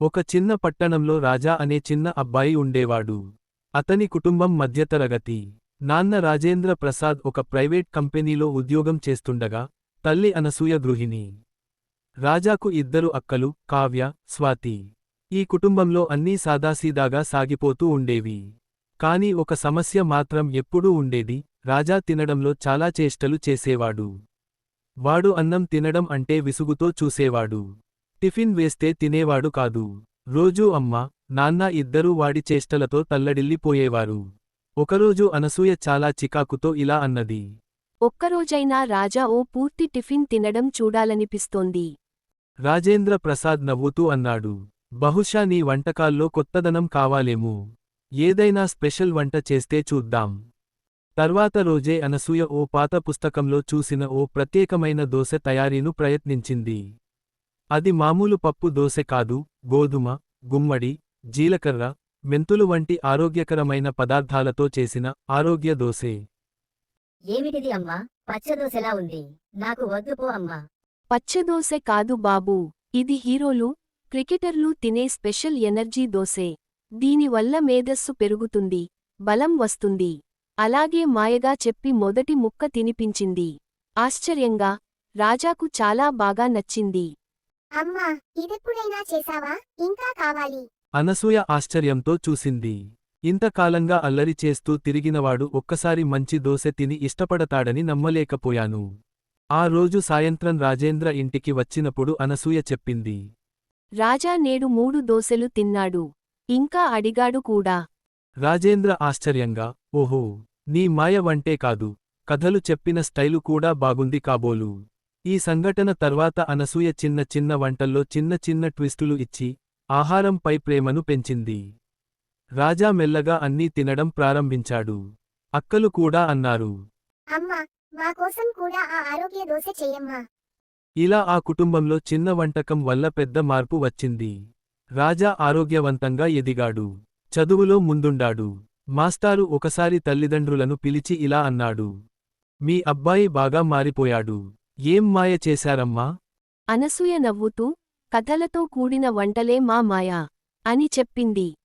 ఒక చిన్న పట్టణంలో రాజా అనే చిన్న అబ్బాయి ఉండేవాడు. అతని కుటుంబం మధ్యతరగతి. నాన్న రాజేంద్ర ప్రసాద్ ఒక ప్రైవేట్ కంపెనీలో ఉద్యోగం చేస్తుండగా తల్లి అనసూయ గృహిణి. రాజాకు ఇద్దరు అక్కలు కావ్య స్వాతి. ఈ కుటుంబంలో అన్నీ సాదాసీదాగా సాగిపోతూ ఉండేవి. కాని ఒక సమస్య మాత్రం ఎప్పుడూ ఉండేది రాజా తినడంలో చాలా చేష్టలు చేసేవాడు. వాడు అన్నం తినడం అంటే విసుగుతో చూసేవాడు. టిఫిన్ వేస్తే తినేవాడు కాదు. రోజూ అమ్మ నాన్న ఇద్దరూ వాడి చేష్టలతో తల్లడిల్లిపోయేవారు. ఒకరోజు అనసూయ చాలా చికాకుతో ఇలా అన్నది. ఒక్కరోజైనా రాజా ఓ పూర్తి టిఫిన్ తినడం చూడాలనిపిస్తోంది. రాజేంద్ర ప్రసాద్ నవ్వుతూ అన్నాడు. బహుశా నీ వంటకాల్లో కొత్తదనం కావాలేమో. ఏదైనా స్పెషల్ వంట చేస్తే చూద్దాం. తర్వాత రోజే అనసూయ ఓ పాత పుస్తకంలో చూసిన ఓ ప్రత్యేకమైన దోశ తయారీను ప్రయత్నించింది. అది మామూలు పప్పు దోశ కాదు గోధుమ గుమ్మడి జీలకర్ర మెంతులు వంటి ఆరోగ్యకరమైన పదార్థాలతో చేసిన ఆరోగ్య దోసే ఏమిటిది అమ్మా? పచ్చదోసెలా ఉంది. నాకు వద్దు పో అమ్మా. పచ్చదోసె కాదు బాబూ. ఇది హీరోలు క్రికెటర్లు తినే స్పెషల్ ఎనర్జీ దోసే దీనివల్ల మేధస్సు పెరుగుతుంది బలం వస్తుంది. అలాగే మాయగా చెప్పి మొదటి ముక్క తినిపించింది. ఆశ్చర్యంగా రాజాకు చాలా బాగా నచ్చింది. అమ్మా ఇదెప్పుడైనా చేసావా ఇంకా కావాలి. అనసూయ ఆశ్చర్యంతో చూసింది. ఇంతకాలంగా అల్లరి చేస్తూ తిరిగినవాడు ఒక్కసారి మంచి దోశ తిని ఇష్టపడతాడని నమ్మలేకపోయాను. ఆ రోజు సాయంత్రం రాజేంద్ర ఇంటికి వచ్చినప్పుడు అనసూయ చెప్పింది. రాజా నేడు మూడు దోసెలు తిన్నాడు. ఇంకా అడిగాడు కూడా. రాజేంద్ర ఆశ్చర్యంగా ఓహో నీ మాయ వంటే కాదు. కథలు చెప్పిన స్టైలు కూడా బాగుంది కాబోలు. ఈ సంఘటన తర్వాత అనసూయ చిన్న చిన్న వంటల్లో చిన్న చిన్న ట్విస్టులు ఇచ్చి ఆహారంపై ప్రేమను పెంచింది. రాజా మెల్లగా అన్నీ తినడం ప్రారంభించాడు. అక్కలు కూడా అన్నారు. అమ్మా మా కోసం కూడా ఆ ఆరోగ్య దోశ చెయ్యమ్మా. ఇలా ఆ కుటుంబంలో చిన్న వంటకం వల్ల పెద్ద మార్పు వచ్చింది. రాజా ఆరోగ్యవంతంగా ఎదిగాడు. చదువులో ముందుండాడు. మాస్టారు ఒకసారి తల్లిదండ్రులను పిలిచి ఇలా అన్నాడు. మీ అబ్బాయి బాగా మారిపోయాడు. ఏం మాయ చేశారమ్మా? అనసూయ నవ్వుతూ కథలతో కూడిన వంటలే మా మాయా అని చెప్పింది.